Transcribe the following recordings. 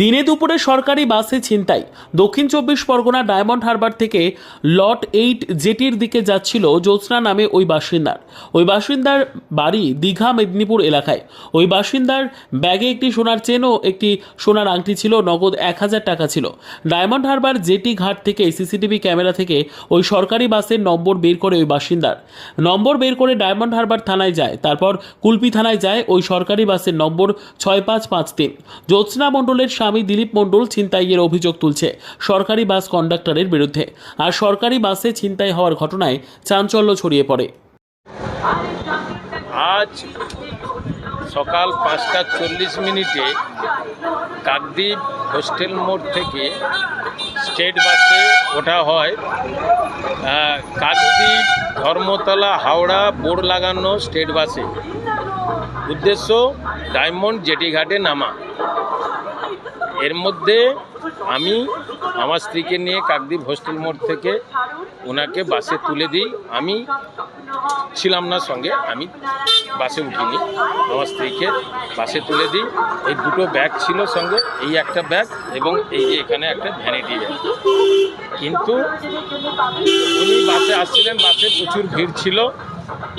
দিনে দুপুরে সরকারি বাসে ছিনতাই। দক্ষিণ চব্বিশ পরগনা ডায়মন্ড হারবার থেকে লট এইট জেটির দিকে যাচ্ছিল জ্যোৎস্না নামে ওই বাসিন্দার। ওই বাসিন্দার বাড়ি দীঘা মেদিনীপুর এলাকায়। ওই বাসিন্দার ব্যাগে একটি সোনার চেন ও একটি সোনার আংটি ছিল, নগদ এক হাজার টাকা ছিল। ডায়মন্ড হারবার জেটি ঘাট থেকে সিসিটিভি ক্যামেরা থেকে ওই সরকারি বাসের নম্বর বের করে ওই বাসিন্দার। নম্বর বের করে ডায়মন্ড হারবার থানায় যায়, তারপর কুলপি থানায় যায় ওই সরকারি বাসের নম্বর ছয় পাঁচ পাঁচ তিন। জ্যোৎস্না মণ্ডলের স্বামী দিলীপ মণ্ডল ছিনতাইয়ের অভিযোগ তুলছে। সরকারি বাস কন্ডাক্টরের বিরুদ্ধে। আর সরকারি বাসে ছিনতাই হওয়ার ঘটনায় চাঞ্চল্য ছড়িয়ে পড়ে। আজ সকাল পাঁচটা চল্লিশ মিনিটে কাকদ্বীপ হোস্টেল মোড় থেকে স্টেট বাসে ওঠা হয়। কাকদ্বীপ, ধর্মতলা, হাওড়া বোর্ড লাগানো স্টেট বাসে। উদ্দেশ্য ডায়মন্ড জেটি ঘাটে নামা। এর মধ্যে আমি আমার স্ত্রীকে নিয়ে কাকদ্বীপ হোস্টেল মোড় থেকে ওনাকে বাসে তুলে দিই। আমি ছিলাম না সঙ্গে, আমি বাসে উঠিনি। আমার স্ত্রীকে বাসে তুলে দিই। এই দুটো ব্যাগ ছিল সঙ্গে, এই একটা ব্যাগ এবং এই যে এখানে একটা ভ্যানিটি ব্যাগ কিন্তু উনি বাসে আসছিলেন, বাসে প্রচুর ভিড় ছিল,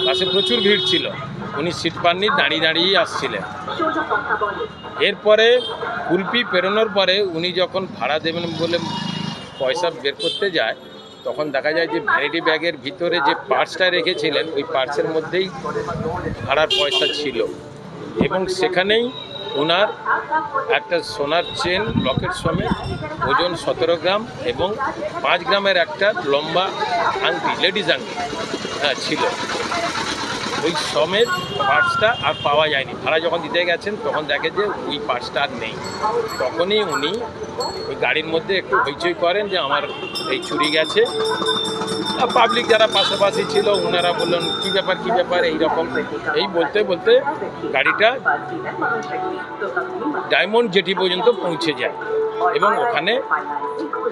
বাসে প্রচুর ভিড় ছিল। উনি সিট পাননি, দাঁড়িয়ে দাঁড়িয়েই আসছিলেন। এরপরে কুলপি পেরোনোর পরে উনি যখন ভাড়া দেবেন বলে পয়সা বের করতে যায়, তখন দেখা যায় যে ভ্যানিটি ব্যাগের ভিতরে যে পার্সটা রেখেছিলেন, ওই পার্সের মধ্যেই ভাড়ার পয়সা ছিল। এবং সেখানেই ওনার একটা সোনার চেন, লকেট সমেত, ওজন সতেরো গ্রাম এবং পাঁচ গ্রামের একটা লম্বা আংটি, লেডিস আংটি হ্যাঁ ছিল। ওই সমেত পার্টসটা আর পাওয়া যায়নি। ভাড়া যখন দিতে গেছেন, তখন দেখে যে ওই পার্টসটা আর নেই। তখনই উনি ওই গাড়ির মধ্যে একটু হইচই করেন যে আমার এই চুরি গেছে। পাবলিক যারা পাশাপাশি ছিল ওনারা বললেন, কী ব্যাপার কী ব্যাপার? এই রকম এই বলতে বলতে গাড়িটা ডায়মন্ড জেটি পর্যন্ত পৌঁছে যায়। এবং ওখানে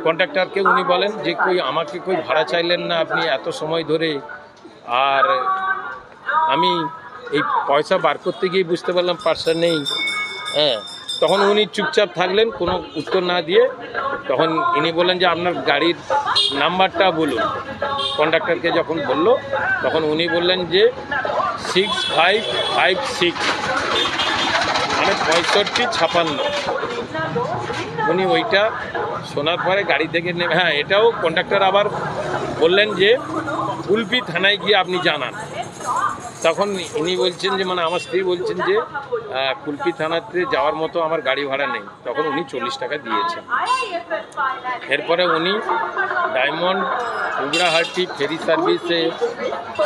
কন্ট্রাক্টরকে উনি বলেন যে, কই, আমাকে কই ভাড়া চাইলেন না আপনি এত সময় ধরে? আর আমি এই পয়সা বার করতে গিয়ে বুঝতে পারলাম পার্সটা নেই। হ্যাঁ তখন উনি চুপচাপ থাকলেন, কোনো উত্তর না দিয়ে তখন ইনি বললেন যে, আপনার গাড়ির নাম্বারটা বলুন। কন্ডাক্টরকে যখন বলল, তখন উনি বললেন যে, সিক্স ফাইভ ফাইভ সিক্স। মানে পঁয়ষট্টি ছাপান্ন। উনি ওইটা শোনার পরে গাড়ি থেকে নেমে হ্যাঁ এটাও কন্ডাক্টর আবার বললেন যে কুলপি থানায় গিয়ে আপনি জানান। তখন ইনি বলছেন যে মানে আমার স্ত্রী বলছেন যে কুলপি থানাতে যাওয়ার মতো আমার গাড়ি ভাড়া নেই। তখন উনি চল্লিশ টাকা দিয়েছেন। এরপরে উনি ডায়মন্ড উগড়াহাটি ফেরি সার্ভিসে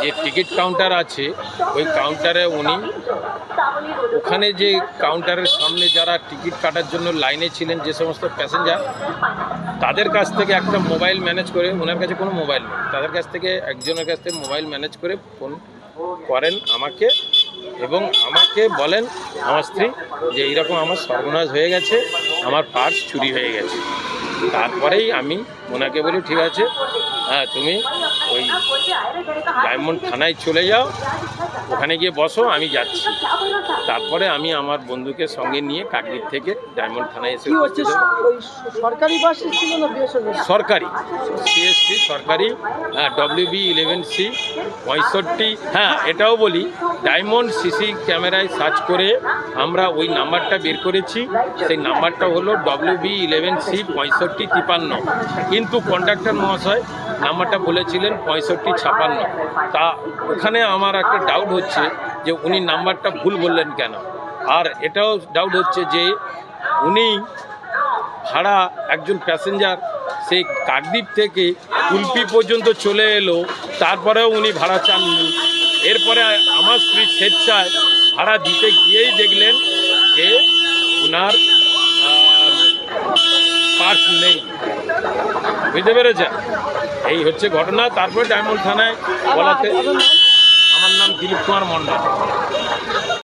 যে টিকিট কাউন্টার আছে, ওই কাউন্টারে উনি ওখানে যে কাউন্টারের সামনে যারা টিকিট কাটার জন্য লাইনে ছিলেন যে সমস্ত প্যাসেঞ্জার, তাদের কাছ থেকে একটা মোবাইল ম্যানেজ করে, ওনার কাছে কোনো মোবাইল নেই। তাদের কাছ থেকে, একজনের কাছ থেকে মোবাইল ম্যানেজ করে ফোন করেন আমাকে এবং আমাকে বলেন আমার স্ত্রী যে এইরকম আমার সর্বনাশ হয়ে গেছে, আমার পার্স চুরি হয়ে গেছে। তারপরেই আমি ওনাকে বলি, ঠিক আছে হ্যাঁ তুমি ওই ডায়মন্ড থানায় চলে যাও ওখানে গিয়ে বসো আমি যাচ্ছি। তারপরে আমি আমার বন্ধুকে সঙ্গে নিয়ে কাকদ্বীপ থেকে ডায়মন্ড থানায় এসে সরকারি বাস ছিল না সরকারি। সিএসটি সরকারি হ্যাঁ ডব্লিউবি ইলেভেন সি পঁয়ষট্টি হ্যাঁ এটাও বলি। ডায়মন্ড সিসি ক্যামেরায় সার্চ করে আমরা ওই নাম্বারটা বের করেছি। সেই নাম্বারটা হলো ডব্লিউবি ইলেভেন সি পঁয়ষট্টি তিপান্ন। কিন্তু কন্ডাক্টর মহাশয় নাম্বারটা বলেছিলেন পঁয়ষট্টি, ছাপান্ন। তা ওখানে আমার একটা ডাউট হচ্ছে যে উনি নাম্বারটা ভুল বললেন কেন? আর এটাও ডাউট হচ্ছে যে উনি ভাড়া একজন প্যাসেঞ্জার সেই কাকদ্বীপ থেকে কুলপি পর্যন্ত চলে এলো, তারপরেও উনি ভাড়া চাননি। এরপরে আমার স্ত্রী স্বেচ্ছায় ভাড়া দিতে গিয়েই দেখলেন যে ওনার পার্স নেই। বুঝতে পেরেছেন? এই হচ্ছে ঘটনা তারপরে ডায়মন্ড থানায় বলাতে আমার নাম দিলীপ কুমার মণ্ডল।